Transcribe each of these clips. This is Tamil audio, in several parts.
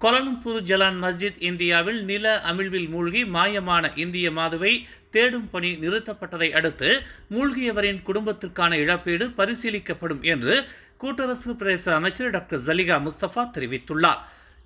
கோலாலம்பூர் ஜலான் மஸ்ஜித் இந்தியாவில் நில அமிழ்வில் மூழ்கி மாயமான இந்திய மாதுவை தேடும் பணி நிறுத்தப்பட்டதை அடுத்து மூழ்கியவரின் குடும்பத்திற்கான இழப்பீடு பரிசீலிக்கப்படும் என்று கூட்டரசு பிரதேச அமைச்சர் டாக்டர் ஜலிகா முஸ்தபா தெரிவித்துள்ளார்.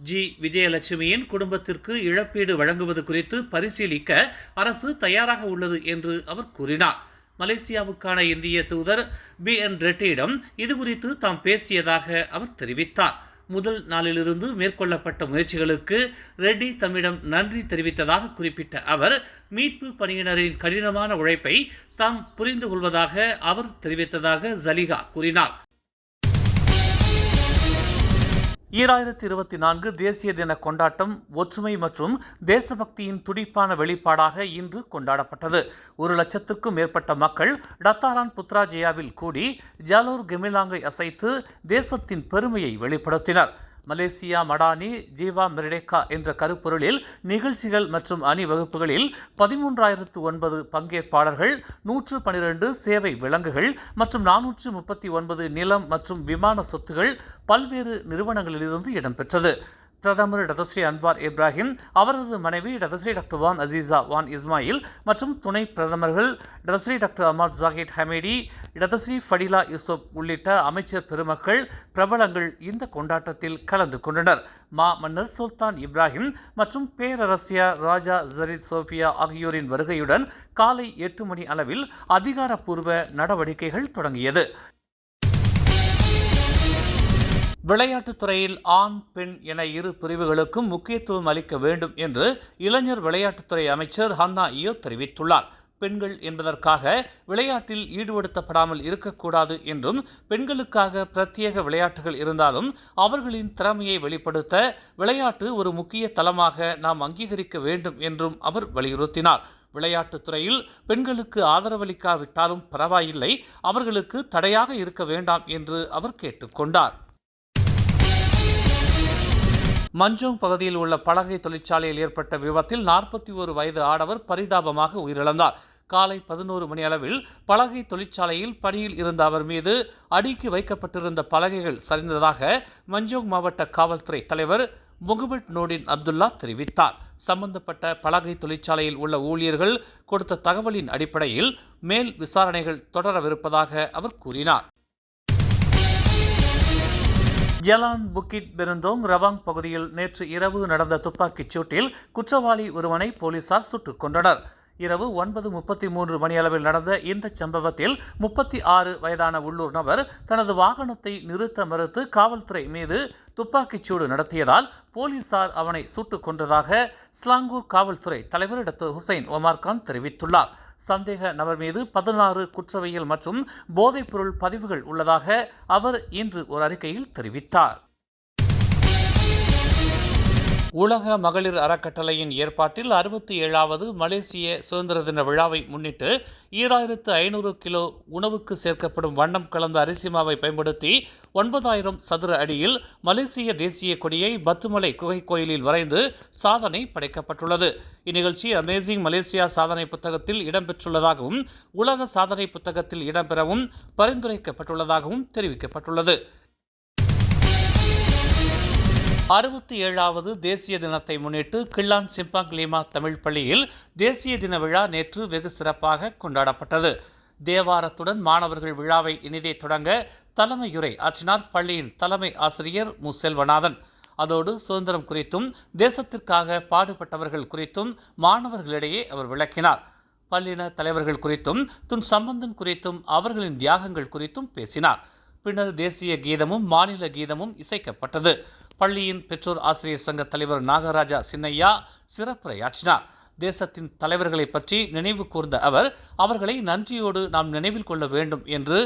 ஜி. விஜயலட்சுமியின் குடும்பத்திற்கு இழப்பீடு வழங்குவது குறித்து பரிசீலிக்க அரசு தயாராக உள்ளது என்று அவர் கூறினார். மலேசியாவுக்கான இந்திய தூதர் பி. என். ரெட்டியிடம் இதுகுறித்து தாம் பேசியதாக அவர் தெரிவித்தார். முதல் நாளிலிருந்து மேற்கொள்ளப்பட்ட முயற்சிகளுக்கு ரெட்டி தம்மிடம் நன்றி தெரிவித்ததாக குறிப்பிட்ட அவர் மீட்பு பணியினரின் கடினமான உழைப்பை தாம் புரிந்து கொள்வதாக அவர் தெரிவித்ததாக ஜலிகா கூறினார். ஈராயிரத்தி இருபத்தி நான்கு தேசிய தின கொண்டாட்டம் ஒற்றுமை மற்றும் தேசபக்தியின் துடிப்பான வெளிப்பாடாக இன்று கொண்டாடப்பட்டது. ஒரு லட்சத்திற்கும் மேற்பட்ட மக்கள் டத்தாரான் புத்ராஜயாவில் கூடி ஜாலூர் கெமிலாங்கை அசைத்து தேசத்தின் பெருமையை வெளிப்படுத்தினர். மலேசியா மடானி ஜீவா மிர்டேக்கா என்ற கருப்பொருளில் நிகழ்ச்சிகள் மற்றும் அணிவகுப்புகளில் பதிமூன்றாயிரத்து ஒன்பது பங்கேற்பாளர்கள் நூற்று பனிரெண்டு சேவை விலங்குகள் மற்றும் நானூற்று முப்பத்தி ஒன்பது நிலம் மற்றும் விமான சொத்துகள் பல்வேறு நிறுவனங்களிலிருந்து இடம்பெற்றது. பிரதமர் டதஸ்ரீ அன்வார் இப்ராஹிம் அவரது மனைவி Datuk Seri doctor Wan Azizah Wan Ismail மற்றும் துணை பிரதமர்கள் Datuk Seri doctor Ahmad Zahid Hamidi Datuk Seri Fadillah Yusof உள்ளிட்ட அமைச்சர் பெருமக்கள் பிரபலங்கள் இந்த கொண்டாட்டத்தில் கலந்து கொண்டனர். மா மன்னர் சுல்தான் இப்ராஹிம் மற்றும் பேரரசியார் ராஜா ஜரீத் சோஃபியா ஆகியோரின் வருகையுடன் காலை எட்டு மணி அளவில் அதிகாரப்பூர்வ நடவடிக்கைகள் தொடங்கியது. விளையாட்டுத் துறையில் ஆண் பெண் என இரு பிரிவுகளுக்கும் முக்கியத்துவம் அளிக்க வேண்டும் என்று இளைஞர் விளையாட்டுத்துறை அமைச்சர் ஹன்னா இயோ தெரிவித்துள்ளார். பெண்கள் என்பதற்காக விளையாட்டில் ஈடுபடுத்தப்படாமல் இருக்கக்கூடாது என்றும் பெண்களுக்காக பிரத்யேக விளையாட்டுகள் இருந்தாலும் அவர்களின் திறமையை வெளிப்படுத்த விளையாட்டு ஒரு முக்கிய தளமாக நாம் அங்கீகரிக்க வேண்டும் என்றும் அவர் வலியுறுத்தினார். விளையாட்டுத் துறையில் பெண்களுக்கு ஆதரவளிக்காவிட்டாலும் பரவாயில்லை அவர்களுக்கு தடையாக இருக்க வேண்டாம் என்று அவர் கேட்டுக்கொண்டார் மஞ்சோங் பகுதியில் உள்ள பலகை தொழிற்சாலையில் ஏற்பட்ட விபத்தில் நாற்பத்தி ஒரு வயது ஆடவர் பரிதாபமாக உயிரிழந்தார். காலை பதினோரு மணி அளவில் பலகை தொழிற்சாலையில் பணியில் இருந்த அவர் மீது அடுக்கி வைக்கப்பட்டிருந்த பலகைகள் சரிந்ததாக மஞ்சோங் மாவட்ட காவல்துறை தலைவர் முகமட் நோடின் அப்துல்லா தெரிவித்தார். சம்பந்தப்பட்ட பலகை தொழிற்சாலையில் உள்ள ஊழியர்கள் கொடுத்த தகவலின் அடிப்படையில் மேல் விசாரணைகள் தொடரவிருப்பதாக அவர் கூறினார். ஜலான் புக்கிட் பெருந்தோங் ரவாங் பகுதியில் நேற்று இரவு நடந்த துப்பாக்கிச் சூட்டில் குற்றவாளி ஒருவனை போலீசார் சுட்டுக் கொண்டனர் இரவு ஒன்பது முப்பத்தி மூன்று மணியளவில் நடந்த இந்த சம்பவத்தில் முப்பத்தி ஆறு வயதான உள்ளூர் நபர் தனது வாகனத்தை நிறுத்த மறுத்து காவல்துறை மீது துப்பாக்கிச்சூடு நடத்தியதால் போலீசார் அவனை சுட்டுக் கொன்றதாக ஸ்லாங்கூர் காவல்துறை தலைவர் டாக்டர் ஹுசைன் ஒமார்கான் தெரிவித்துள்ளார். சந்தேக நபர் மீது பதினாறு குற்றவியல் மற்றும் போதைப்பொருள் பதிவுகள் உள்ளதாக அவர் இன்று ஒரு அறிக்கையில் தெரிவித்தார். உலக மகளிர் அறக்கட்டளையின் ஏற்பாட்டில் அறுபத்தி ஏழாவது மலேசிய சுதந்திர தின விழாவை முன்னிட்டு ஈராயிரத்து ஐநூறு கிலோ உணவுக்கு சேர்க்கப்படும் வண்ணம் கலந்த அரிசி மாவை பயன்படுத்தி ஒன்பதாயிரம் சதுர அடியில் மலேசிய தேசிய கொடியை பத்துமலை குகை கோயிலில் வரைந்து சாதனை படைக்கப்பட்டுள்ளது. இந்நிகழ்ச்சி அமேசிங் மலேசியா சாதனை புத்தகத்தில் இடம்பெற்றுள்ளதாகவும் உலக சாதனை புத்தகத்தில் இடம்பெறவும் பரிந்துரைக்கப்பட்டுள்ளதாகவும் தெரிவிக்கப்பட்டுள்ளது. அறுபத்தி ஏழாவது தேசிய தினத்தை முன்னிட்டு கிள்ளான் சிம்பாங் லீமா தமிழ் பள்ளியில் தேசிய தின விழா நேற்று வெகு சிறப்பாக கொண்டாடப்பட்டது. தேவாரத்துடன் மாணவர்கள் விழாவை இனிதே தொடங்க தலைமையுரை ஆற்றினார் பள்ளியின் தலைமை ஆசிரியர் மு செல்வநாதன் அதோடு சுதந்திரம் குறித்தும் தேசத்திற்காக பாடுபட்டவர்கள் குறித்தும் மாணவர்களிடையே அவர் விளக்கினார். பள்ளின தலைவர்கள் குறித்தும் துன் சம்பந்தன் குறித்தும் அவர்களின் தியாகங்கள் குறித்தும் பேசினார். பின்னர் தேசிய கீதமும் மாநில கீதமும் இசைக்கப்பட்டது. பள்ளியின் பெற்றோர் ஆசிரியர் சங்க தலைவர் நாகராஜா சின்னையா சிறப்புரையாற்றினார். தேசத்தின் தலைவர்களை பற்றி நினைவு கூர்ந்த அவர் அவர்களை நன்றியோடு நாம் நினைவில் கொள்ள வேண்டும் என்று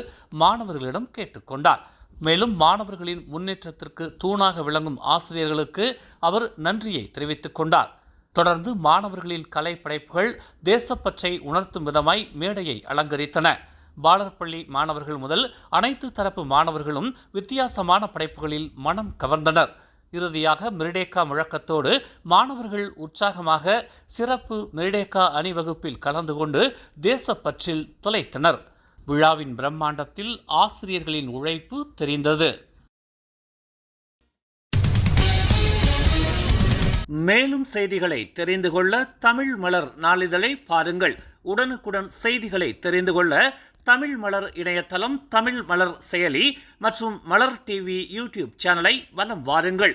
மாணவர்களிடம் கேட்டுக்கொண்டார் மேலும் மாணவர்களின் முன்னேற்றத்திற்கு தூணாக விளங்கும் ஆசிரியர்களுக்கு அவர் நன்றியை தெரிவித்துக் கொண்டார். தொடர்ந்து மாணவர்களின் கலை படைப்புகள் தேசப்பற்றை உணர்த்தும் விதமாய் மேடையை அலங்கரித்தன. பாலர்பள்ளி மாணவர்கள் முதல் அனைத்து தரப்பு மாணவர்களும் வித்தியாசமான படைப்புகளில் மனம் கவர்ந்தனர். இறுதியாக மிரிடேக்கா முழக்கத்தோடு மாணவர்கள் உற்சாகமாக சிறப்பு மிரிடேக்கா அணிவகுப்பில் கலந்து கொண்டு தேசப்பற்றில் துளைத்தனர் விழாவின் பிரம்மாண்டத்தில் ஆசிரியர்களின் உழைப்பு தெரிந்தது. மேலும் செய்திகளை தெரிந்து கொள்ள தமிழ் மலர் நாளிதழை பாருங்கள். உடனுக்குடன் செய்திகளை தெரிந்து கொள்ள தமிழ் மலர் இணையதளம் தமிழ் மலர் செயலி மற்றும் மலர் டிவி யூடியூப் சேனலை வலம் வாருங்கள்.